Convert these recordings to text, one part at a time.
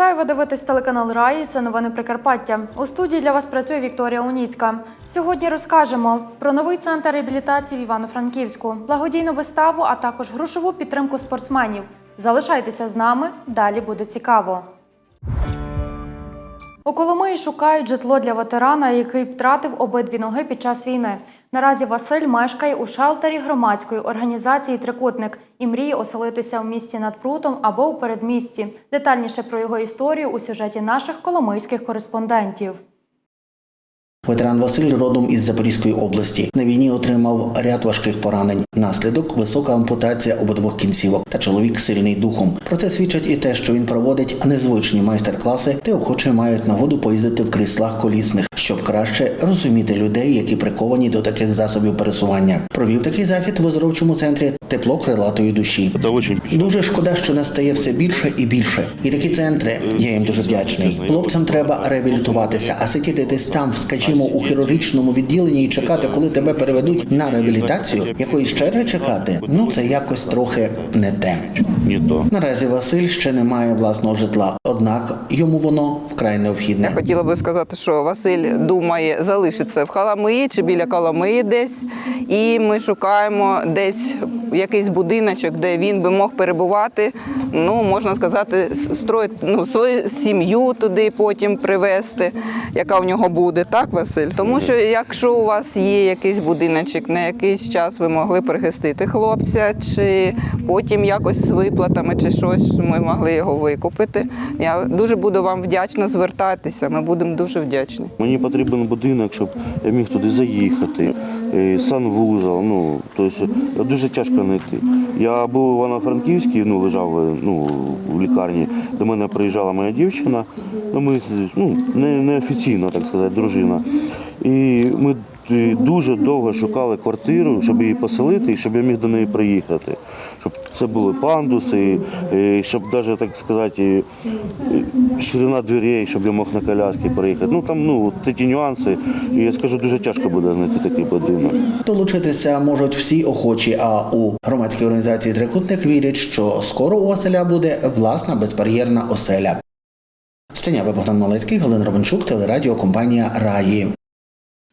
Вітаю, ви дивитесь телеканал Раї. Це новини Прикарпаття. У студії для вас працює Вікторія Уніцька. Сьогодні розкажемо про новий центр реабілітації в Івано-Франківську, благодійну виставу, а також грошову підтримку спортсменів. Залишайтеся з нами, далі буде цікаво. У Коломиї шукають житло для ветерана, який втратив обидві ноги під час війни. Наразі Василь мешкає у шелтері громадської організації Трикутник і мріє оселитися в місті над прутом або у передмісті. Детальніше про його історію у сюжеті наших коломийських кореспондентів. Ветеран Василь родом із Запорізької області. На війні отримав ряд важких поранень. Наслідок висока ампутація обидвох кінцівок. Та чоловік сильний духом. Про це свідчить і те, що він проводить незвичні майстер-класи, де охочі мають нагоду поїздити в кріслах колісних, щоб краще розуміти людей, які приковані до таких засобів пересування. Провів такий захід в оздоровчому центрі тепло крилатої душі. Дуже шкода, що нас стає все більше і більше. І такі центри, я їм дуже вдячний. Хлопцям треба реабілітуватися, а сидіти десь там, скажімо, у хірургічному відділенні і чекати, коли тебе переведуть на реабілітацію, якої ще чекати, ну це якось трохи не те. Не то. Наразі Василь ще не має власного житла, однак йому воно вкрай необхідне. Хотіла би сказати, що Василь думає залишитися в Халамиї чи біля Коломиї десь, і ми шукаємо десь якийсь будиночок, де він би мог перебувати. Ну можна сказати, с- строїти ну, свою сім'ю туди потім привезти, яка в нього буде, так, Василь? Тому що якщо у вас є якийсь будиночок, на якийсь час ви могли прихистити хлопця, чи потім якось з виплатами, чи щось ми могли його викупити. Я дуже буду вам вдячна звертатися. Ми будемо дуже вдячні. Мені потрібен будинок, щоб я міг туди заїхати. Е, Санвузол, ну тобто дуже тяжко знайти. Я був в Івано-Франківській, ну лежав е, ну, в лікарні. До мене приїжджала моя дівчина. Ну ми ну, не, неофіційно, так сказати, дружина. І ми е, дуже довго шукали квартиру, щоб її поселити і щоб я міг до неї приїхати. Щоб це були пандуси, е, щоб навіть так сказати, е, ширина дверей, щоб я мог на коляски переїхати. Ну там ну такі нюанси. І я скажу, дуже тяжко буде знайти такий будинок. Долучитися можуть всі охочі, а у громадській організації Трикутник вірять, що скоро у Василя буде власна безбар'єрна оселя. Сценява Богдан Малецький, Галина Робенчук, телерадіокомпанія Раї.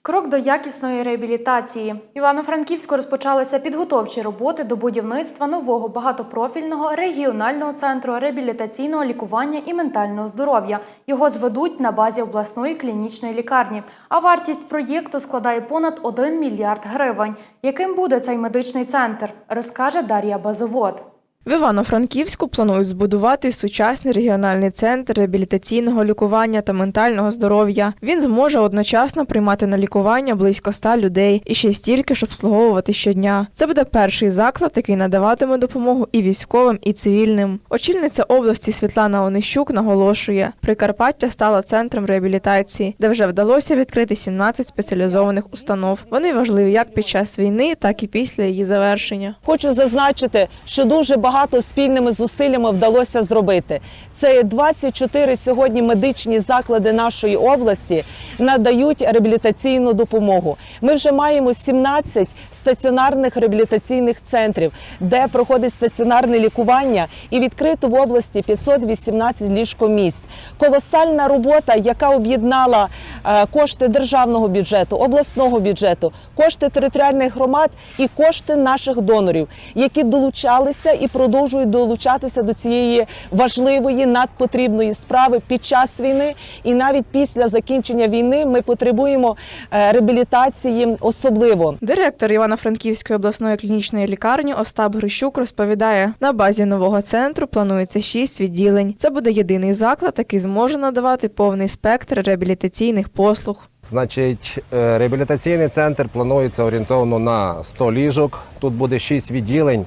Крок до якісної реабілітації. Івано-Франківську розпочалися підготовчі роботи до будівництва нового багатопрофільного регіонального центру реабілітаційного лікування і ментального здоров'я. Його зведуть на базі обласної клінічної лікарні. А вартість проєкту складає понад 1 мільярд гривень. Яким буде цей медичний центр, розкаже Дар'я Базовод. В Івано-Франківську планують збудувати сучасний регіональний центр реабілітаційного лікування та ментального здоров'я. Він зможе одночасно приймати на лікування близько ста людей і ще стільки ж обслуговувати щодня. Це буде перший заклад, який надаватиме допомогу і військовим, і цивільним. Очільниця області Світлана Онищук наголошує, Прикарпаття стало центром реабілітації, де вже вдалося відкрити 17 спеціалізованих установ. Вони важливі як під час війни, так і після її завершення. Хочу зазначити, що дуже багато спільними зусиллями вдалося зробити. Це 24 сьогодні медичні заклади нашої області надають реабілітаційну допомогу. Ми вже маємо 17 стаціонарних реабілітаційних центрів, де проходить стаціонарне лікування, і відкрито в області 518 ліжкомісць. Колосальна робота, яка об'єднала е, кошти державного бюджету, обласного бюджету, кошти територіальних громад і кошти наших донорів, які долучалися і продовжують долучатися до цієї важливої надпотрібної справи під час війни, і навіть після закінчення війни ми потребуємо е, реабілітації особливо. Директор Івано-Франківської обласної клінічної лікарні Остап Грищук розповідає, на базі нового центру планується шість відділень. Це буде єдиний заклад, який зможе надавати повний спектр реабілітаційних послуг. Значить, е, реабілітаційний центр планується орієнтовно на 100 ліжок. Тут буде 6 відділень.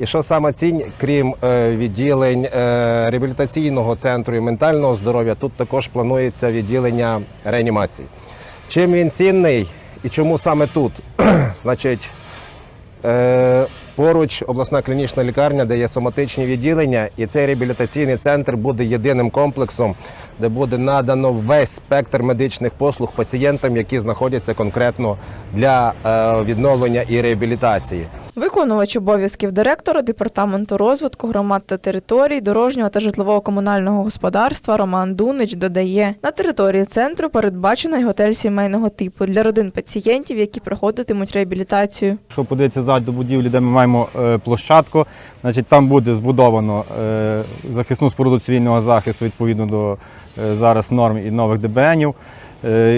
І що саме цінь, крім е, відділень е, реабілітаційного центру і ментального здоров'я, тут також планується відділення реанімації. Чим він цінний і чому саме тут? Значить, Е, Поруч обласна клінічна лікарня, де є соматичні відділення, і цей реабілітаційний центр буде єдиним комплексом, де буде надано весь спектр медичних послуг пацієнтам, які знаходяться конкретно для відновлення і реабілітації. Виконувач обов'язків директора департаменту розвитку громад та територій, дорожнього та житлово-комунального господарства Роман Дунич додає, на території центру передбачено й готель сімейного типу для родин пацієнтів, які проходитимуть реабілітацію. Якщо подивитися ззаду до будівлі, де ми маємо е, площадку, значить там буде збудовано е, захисну споруду цивільного захисту відповідно до е, зараз норм і нових ДБНів,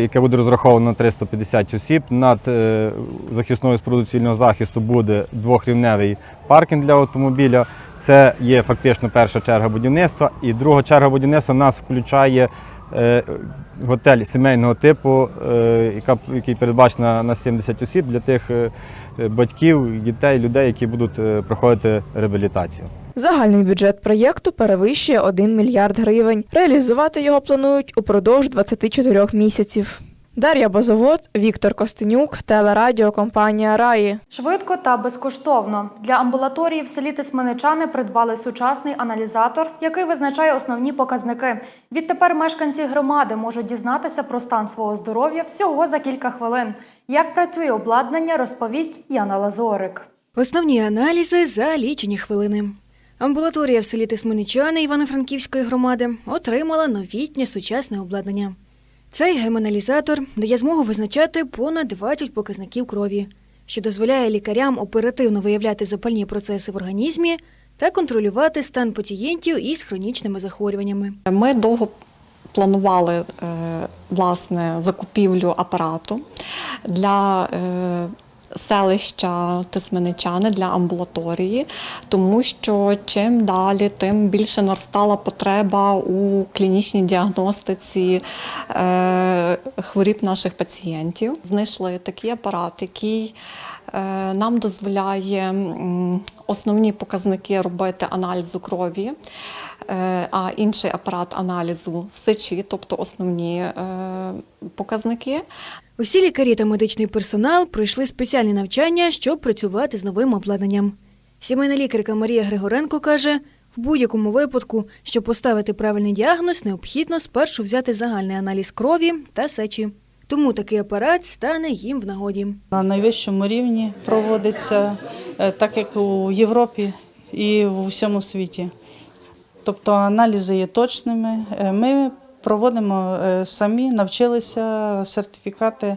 яке буде розраховано на 350 осіб. Над е, захисною спорудою цивільного захисту буде двохрівневий паркінг для автомобіля. Це є фактично перша черга будівництва. І друга черга будівництва нас включає е, готель сімейного типу, е, який передбачена на 70 осіб для тих е, е, батьків, дітей, людей, які будуть е, проходити реабілітацію. Загальний бюджет проєкту перевищує 1 мільярд гривень. Реалізувати його планують упродовж 24 місяців. Дар'я Базовод, Віктор Костенюк, телерадіокомпанія Раї. Швидко та безкоштовно для амбулаторії в селі Тисменичани придбали сучасний аналізатор, який визначає основні показники. Відтепер мешканці громади можуть дізнатися про стан свого здоров'я всього за кілька хвилин. Як працює обладнання, розповість Яна Лазорик. Основні аналізи за лічені хвилини. Амбулаторія в селі Тисменичани Івано-Франківської громади отримала новітнє сучасне обладнання. Цей геманалізатор дає змогу визначати понад 20 показників крові, що дозволяє лікарям оперативно виявляти запальні процеси в організмі та контролювати стан пацієнтів із хронічними захворюваннями. Ми довго планували е, власне закупівлю апарату для е, селища Тисменичани для амбулаторії, тому що чим далі, тим більше наростала потреба у клінічній діагностиці е, хворіб наших пацієнтів. Знайшли такий апарат, який нам дозволяє основні показники робити аналізу крові. Е, а інший апарат аналізу сечі, тобто основні е, показники. Усі лікарі та медичний персонал пройшли спеціальні навчання, щоб працювати з новим обладнанням. Сімейна лікарка Марія Григоренко каже, в будь-якому випадку, щоб поставити правильний діагноз, необхідно спершу взяти загальний аналіз крові та сечі. Тому такий апарат стане їм в нагоді. на найвищому рівні проводиться, е, так як у Європі і в усьому світі. Тобто аналізи є точними. Е, Ми проводимо е, самі, навчилися, сертифікати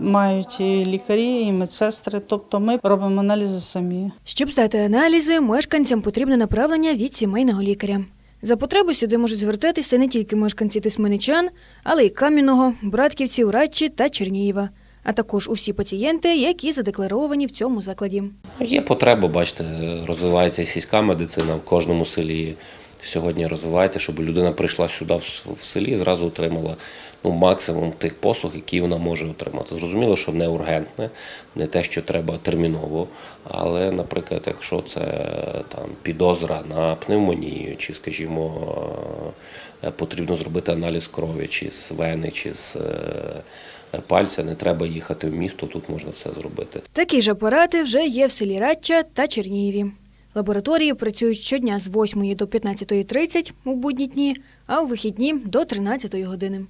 мають і лікарі, і медсестри. Тобто ми робимо аналізи самі. Щоб здати аналізи, мешканцям потрібне направлення від сімейного лікаря. За потреби сюди можуть звертатися не тільки мешканці Тисменичан, але й Кам'яного, Братківців, Радчі та Чернієва, а також усі пацієнти, які задекларовані в цьому закладі. Є потреба, бачите, розвивається сільська медицина в кожному селі. Сьогодні розвивається, щоб людина прийшла сюди в селі і зразу отримала ну, максимум тих послуг, які вона може отримати. Зрозуміло, що не ургентне, не те, що треба терміново. Але, наприклад, якщо це там підозра на пневмонію, чи, скажімо, е, потрібно зробити аналіз крові, чи з вени, чи з е, пальця, не треба їхати в місто, тут можна все зробити. Такі ж апарати вже є в селі Радча та Чернієві. Лабораторії працюють щодня з 8 до 15.30 у будні дні, а у вихідні до 13 години.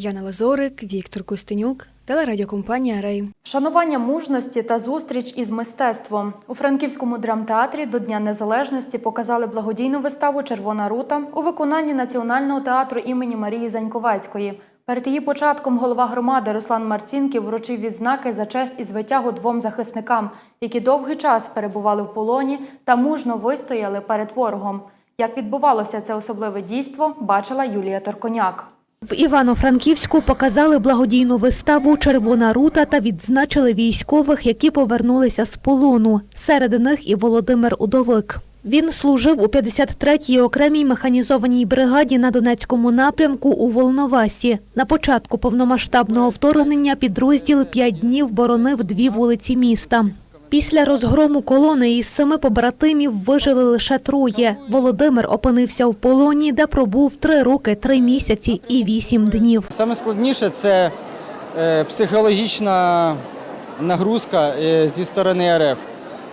Яна Лазорик, Віктор Костенюк, телерадіокомпанія Рей. Вшанування мужності та зустріч із мистецтвом у Франківському драмтеатрі до Дня Незалежності показали благодійну виставу Червона рута у виконанні Національного театру імені Марії Заньковецької. Перед її початком голова громади Руслан Марцінків вручив відзнаки за честь і звитягу двом захисникам, які довгий час перебували в полоні та мужно вистояли перед ворогом. Як відбувалося це особливе дійство, бачила Юлія Торконяк. В Івано-Франківську показали благодійну виставу Червона рута та відзначили військових, які повернулися з полону. Серед них і Володимир Удовик. Він служив у 53-й окремій механізованій бригаді на Донецькому напрямку у Волновасі. На початку повномасштабного вторгнення підрозділ п'ять днів боронив дві вулиці міста. Після розгрому колони із семи побратимів вижили лише троє. Володимир опинився в полоні, де пробув три роки, три місяці і вісім днів. Саме складніше це е, психологічна нагрузка е, зі сторони РФ.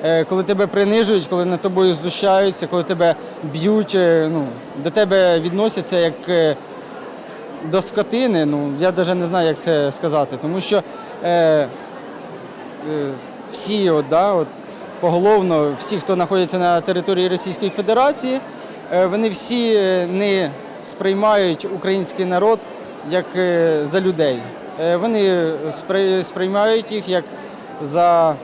Е, коли тебе принижують, коли над тобою знущаються, коли тебе б'ють, ну, до тебе відносяться як до скотини. Ну, я навіть не знаю, як це сказати. Тому що е, е, всі от, да, от, поголовно всі, хто знаходиться на території Російської Федерації, е, вони всі е, не сприймають український народ як е, за людей. Вони сприймають їх як за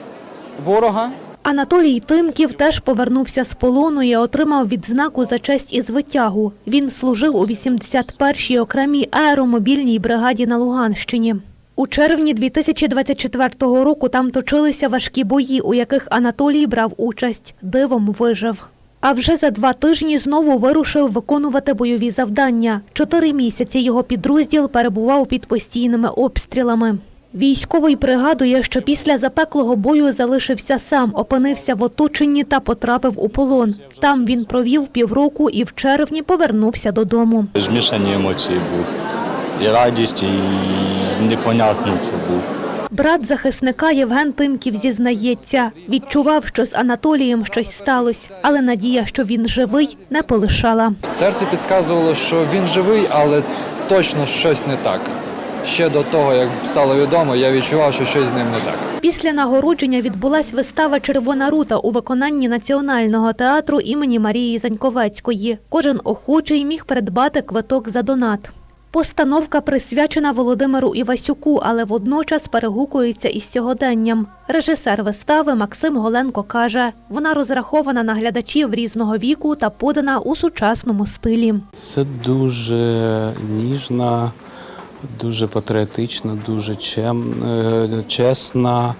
ворога. Анатолій Тимків теж повернувся з полону і отримав відзнаку за честь і звитягу. Він служив у 81-й окремій аеромобільній бригаді на Луганщині. У червні 2024 року там точилися важкі бої, у яких Анатолій брав участь. Дивом вижив. А вже за два тижні знову вирушив виконувати бойові завдання. Чотири місяці його підрозділ перебував під постійними обстрілами. Військовий пригадує, що після запеклого бою залишився сам, опинився в оточенні та потрапив у полон. Там він провів півроку і в червні повернувся додому. Змішані емоції були. І радість, і непонятно, що був. Брат захисника Євген Тимків зізнається, відчував, що з Анатолієм щось сталося, але надія, що він живий, не полишала. Серце підказувало, що він живий, але точно щось не так. Ще до того, як стало відомо, я відчував, що щось з ним не так. Після нагородження відбулась вистава Червона рута у виконанні Національного театру імені Марії Заньковецької. Кожен охочий міг придбати квиток за донат. Постановка присвячена Володимиру Івасюку, але водночас перегукується із сьогоденням. Режисер вистави Максим Голенко каже, вона розрахована на глядачів різного віку та подана у сучасному стилі. Це дуже ніжна, дуже патріотична, дуже е, чесна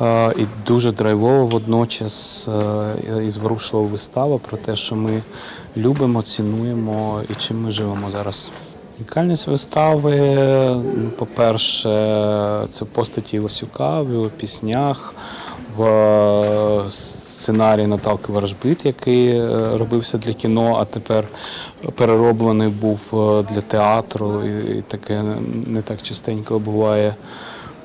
е, і дуже драйвова водночас е, і зворушлива вистава про те, що ми любимо, цінуємо і чим ми живемо зараз. Унікальність вистави, по-перше, це постаті Івасюка в його піснях, в е, сценарії Наталки Ворожбит, який е, робився для кіно, а тепер перероблений був е, для театру, і таке не так частенько буває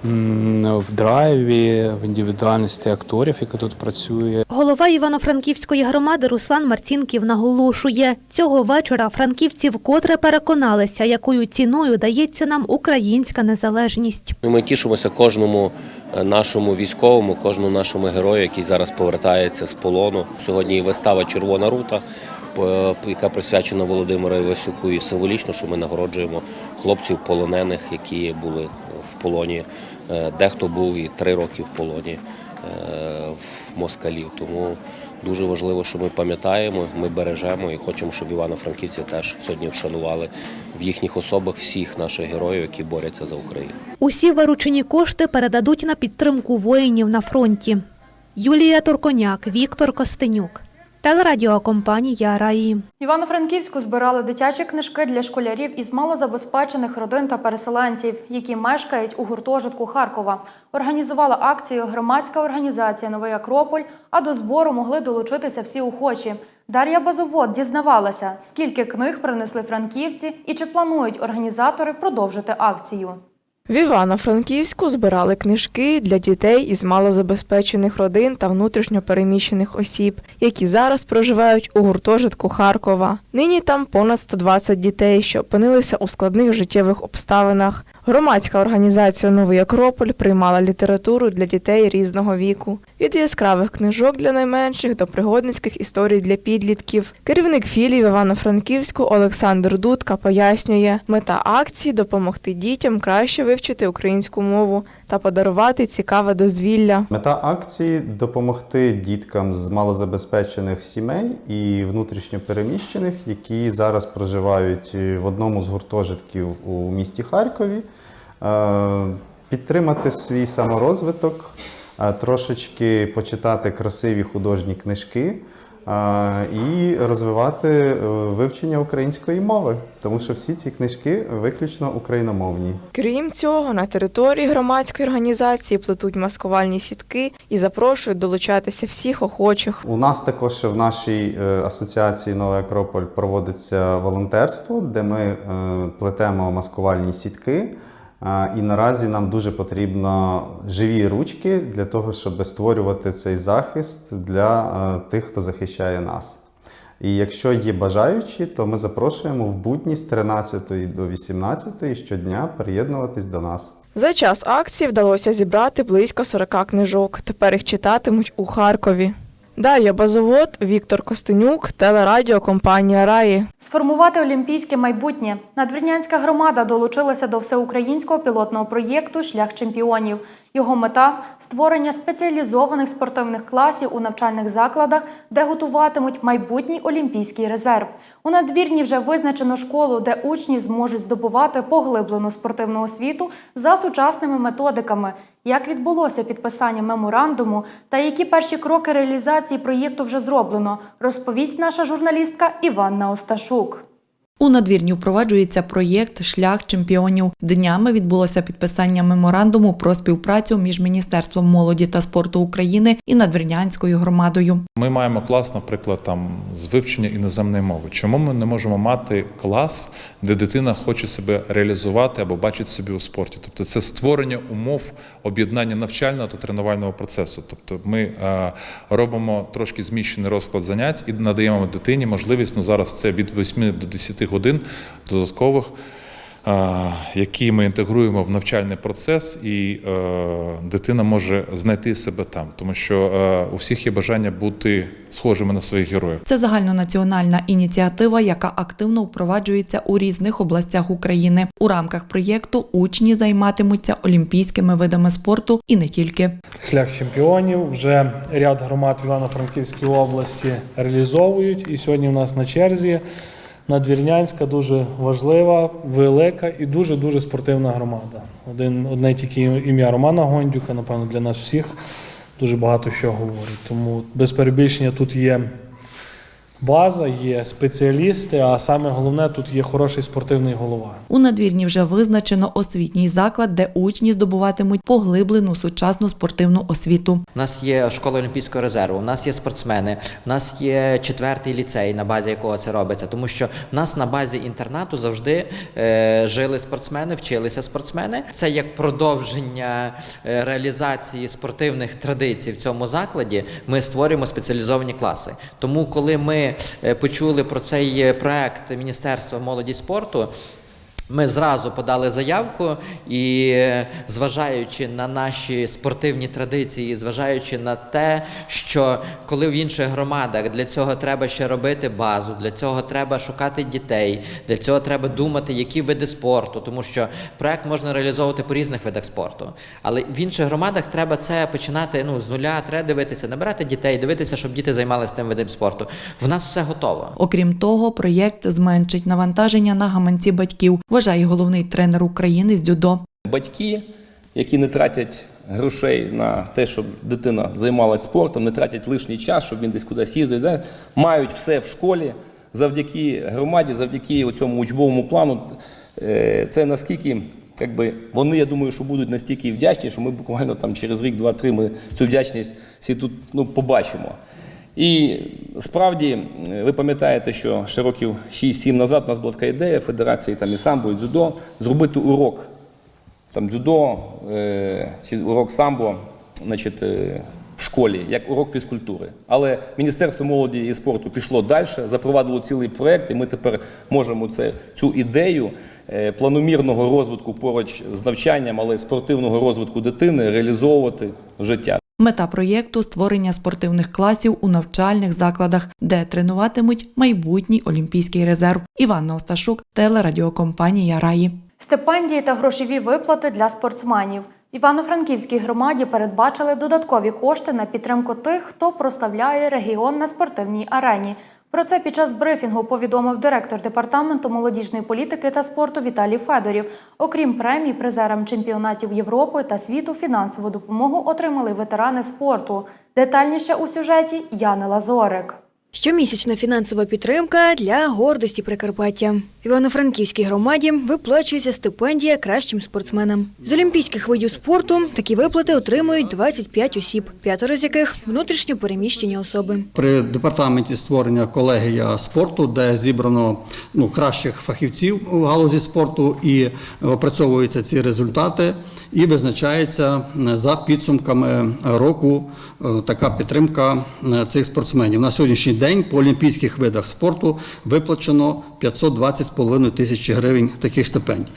в драйві, в індивідуальності акторів, яка тут працює. Голова Івано-Франківської громади Руслан Марцінків наголошує, цього вечора франківці вкотре переконалися, якою ціною дається нам українська незалежність. Ми тішимося кожному е, нашому військовому, кожному нашому герою, який зараз повертається з полону. Сьогодні і вистава Червона рута, яка присвячена Володимиру Івасюку. І символічно, що ми нагороджуємо хлопців полонених, які були в полоні. Е, Дехто був і три роки в полоні е, в москалів. Тому дуже важливо, що ми пам'ятаємо, ми бережемо і хочемо, щоб івано-франківці теж сьогодні вшанували в їхніх особах всіх наших героїв, які борються за Україну. Усі виручені кошти передадуть на підтримку воїнів на фронті. Юлія Турконяк, Віктор Костенюк. Телерадіокомпанія Раї. Івано-Франківську збирали дитячі книжки для школярів із малозабезпечених родин та переселенців, які мешкають у гуртожитку Харкова. Організувала акцію громадська організація Новий Акрополь, а до збору могли долучитися всі охочі. Дар'я Базовод дізнавалася, скільки книг принесли франківці і чи планують організатори продовжити акцію. В Івано-Франківську збирали книжки для дітей із малозабезпечених родин та внутрішньопереміщених осіб, які зараз проживають у гуртожитку Харкова. Нині там понад 120 дітей, що опинилися у складних життєвих обставинах. Громадська організація Новий Акрополь приймала літературу для дітей різного віку. Від яскравих книжок для найменших до пригодницьких історій для підлітків. Керівник філії в Івано-Франківську Олександр Дудка пояснює, мета акції допомогти дітям краще вивчити українську мову та подарувати цікаве дозвілля. Мета акції допомогти діткам з малозабезпечених сімей і внутрішньо переміщених, які зараз проживають в одному з гуртожитків у місті Харкові, е, підтримати свій саморозвиток, е, трошечки почитати красиві художні книжки. І розвивати е, вивчення української мови, тому що всі ці книжки виключно україномовні. Крім цього, на території громадської організації плетуть маскувальні сітки і запрошують долучатися всіх охочих. У нас також в нашій е, асоціації Новий Акрополь проводиться волонтерство, де ми е, плетемо маскувальні сітки. І наразі нам дуже потрібно живі ручки для того, щоб створювати цей захист для е, тих, хто захищає нас. І якщо є бажаючі, то ми запрошуємо в будні з 13 до 18 щодня приєднуватись до нас. За час акції вдалося зібрати близько 40 книжок. Тепер їх читатимуть у Харкові. Дар'я Базовод, Віктор Костенюк, телерадіо компанія Раї. Сформувати олімпійське майбутнє. Надвірнянська громада долучилася до всеукраїнського пілотного проєкту Шлях чемпіонів. Його мета створення спеціалізованих спортивних класів у навчальних закладах, де готуватимуть майбутній олімпійський резерв. У надвірні вже визначено школу, де учні зможуть здобувати поглиблену спортивну освіту за сучасними методиками. Як відбулося підписання меморандуму та які перші кроки реалізації проєкту вже зроблено, розповість наша журналістка Іванна Осташук. У надвірні впроваджується проєкт Шлях чемпіонів. Днями відбулося підписання меморандуму про співпрацю між Міністерством молоді та спорту України і надвірнянською громадою. Ми маємо клас, наприклад, там з вивчення іноземної мови. Чому ми не можемо мати клас, де дитина хоче себе реалізувати або бачить собі у спорті? Тобто це створення умов об'єднання навчального та тренувального процесу. Тобто ми е, робимо трошки зміщений розклад занять і надаємо дитині можливість, ну зараз це від 8 до 10 годин додаткових. е, Які ми інтегруємо в навчальний процес, і е, дитина може знайти себе там, тому що е, у всіх є бажання бути схожими на своїх героїв. Це загальнонаціональна ініціатива, яка активно впроваджується у різних областях України. У рамках проєкту учні займатимуться олімпійськими видами спорту і не тільки. Шлях чемпіонів вже ряд громад Івано-Франківській області реалізовують. І сьогодні в нас на черзі Надвірнянська дуже важлива, велика і дуже дуже спортивна громада. Один одне тільки ім'я Романа Гондюка, напевно, для нас всіх дуже багато що говорить. Тому без перебільшення тут є база, є спеціалісти, а саме головне тут є хороший спортивний голова. У надвірні вже визначено освітній заклад, де учні здобуватимуть поглиблену сучасну спортивну освіту. У нас є школа Олімпійського резерву, у нас є спортсмени, у нас є четвертий ліцей, на базі якого це робиться. Тому що в нас на базі інтернату завжди е, жили спортсмени, вчилися спортсмени. Це як продовження е, реалізації спортивних традицій в цьому закладі. Ми створюємо спеціалізовані класи. Тому, коли ми почули про цей е, проект Міністерства молоді спорту. Ми зразу подали заявку і, е, зважаючи на наші спортивні традиції, зважаючи на те, що коли в інших громадах для цього треба ще робити базу, для цього треба шукати дітей, для цього треба думати, які види спорту, тому що проект можна реалізовувати по різних видах спорту. Але в інших громадах треба це починати ну, з нуля, треба дивитися, набирати дітей, дивитися, щоб діти займалися тим видом спорту. В нас все готово. Окрім того, проєкт зменшить навантаження на гаманці батьків, вважає головний тренер України з дзюдо. Батьки, які не тратять грошей на те, щоб дитина займалася спортом, не тратять лишній час, щоб він десь кудись їздив, да, мають все в школі завдяки громаді, завдяки цьому учбовому плану. Е, Це наскільки. Якби вони, я думаю, що будуть настільки вдячні, що ми буквально там через рік, два-три ми цю вдячність всі тут ну, побачимо. І справді ви пам'ятаєте, що ще років 6-7 назад у нас була така ідея Федерації там і самбо, і дзюдо зробити урок там дзюдо е, чи урок самбо, значить, е, в школі, як урок фізкультури. Але Міністерство молоді і спорту пішло далі, запровадило цілий проєкт, і ми тепер можемо це, цю ідею е, планомірного розвитку поруч з навчанням, але спортивного розвитку дитини реалізовувати в життя. Мета проєкту створення спортивних класів у навчальних закладах, де тренуватимуть майбутній олімпійський резерв. Іванна Осташук, телерадіокомпанія Раї. Стипендії та грошові виплати для спортсменів. Івано-Франківській громаді передбачили додаткові кошти на підтримку тих, хто прославляє регіон на спортивній арені. Про це під час брифінгу повідомив директор департаменту молодіжної політики та спорту Віталій Федорів. Окрім премій, призерам чемпіонатів Європи та світу фінансову допомогу отримали ветерани спорту. Детальніше у сюжеті Яни Лазорик. Щомісячна фінансова підтримка для гордості Прикарпаття. Івано-Франківській громаді виплачується стипендія кращим спортсменам. З олімпійських видів спорту такі виплати отримують 25 осіб, п'ятеро з яких внутрішньо переміщені особи. При департаменті створення колегія спорту, де зібрано ну, кращих фахівців у галузі спорту і опрацьовуються ці результати. і визначається за підсумками року така підтримка е, цих спортсменів. На сьогоднішній день по олімпійських видах спорту виплачено 520,5 тисячі гривень таких стипендій.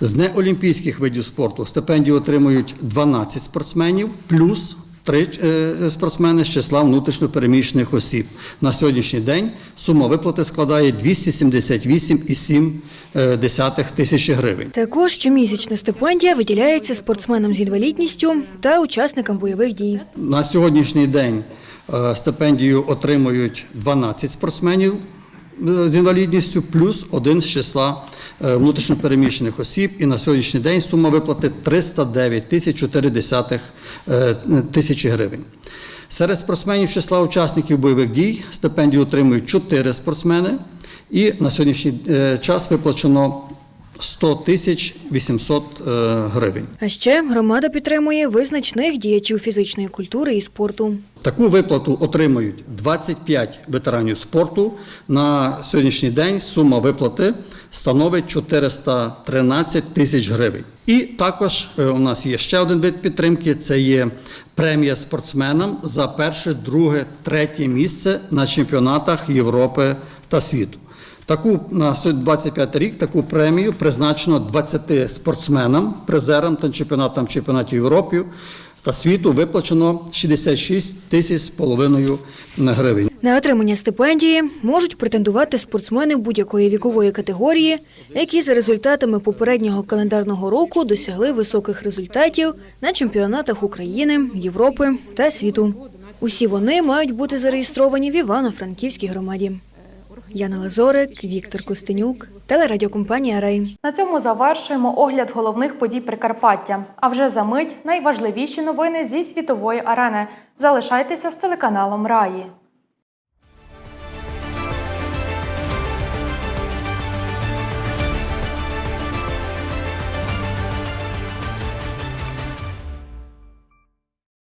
З неолімпійських видів спорту стипендію отримують 12 спортсменів плюс три е, спортсмени з числа внутрішньопереміщених осіб. На сьогоднішній день сума виплати складає 278,7 тисячі гривень. Також щомісячна стипендія виділяється спортсменам з інвалідністю та учасникам бойових дій. На сьогоднішній день е, стипендію отримують 12 спортсменів е, з інвалідністю, плюс один з числа е, внутрішньопереміщених осіб. І на сьогоднішній день сума виплати 309 тисяч 4 тисячі гривень. Серед спортсменів числа учасників бойових дій стипендію отримують 4 спортсмени, і на сьогоднішній е, час виплачено 100 тисяч 800 е, гривень. А ще громада підтримує визначних діячів фізичної культури і спорту. Таку виплату отримують 25 ветеранів спорту. На сьогоднішній день сума виплати становить 413 тисяч гривень. І також е, у нас є ще один вид підтримки: це є премія спортсменам за перше, друге, третє місце на чемпіонатах Європи та світу. Таку на 25 рік таку премію призначено 20 спортсменам, призерам та чемпіонатам чемпіонатів Європи та світу виплачено 66 тисяч з половиною гривень. На отримання стипендії можуть претендувати спортсмени будь-якої вікової категорії, які за результатами попереднього календарного року досягли високих результатів на чемпіонатах України, Європи та світу. Усі вони мають бути зареєстровані в Івано-Франківській громаді. Яна Лазорик, Віктор Костенюк, телерадіокомпанія Рей. На цьому завершуємо огляд головних подій Прикарпаття. А вже за мить найважливіші новини зі світової арени. Залишайтеся з телеканалом Раї.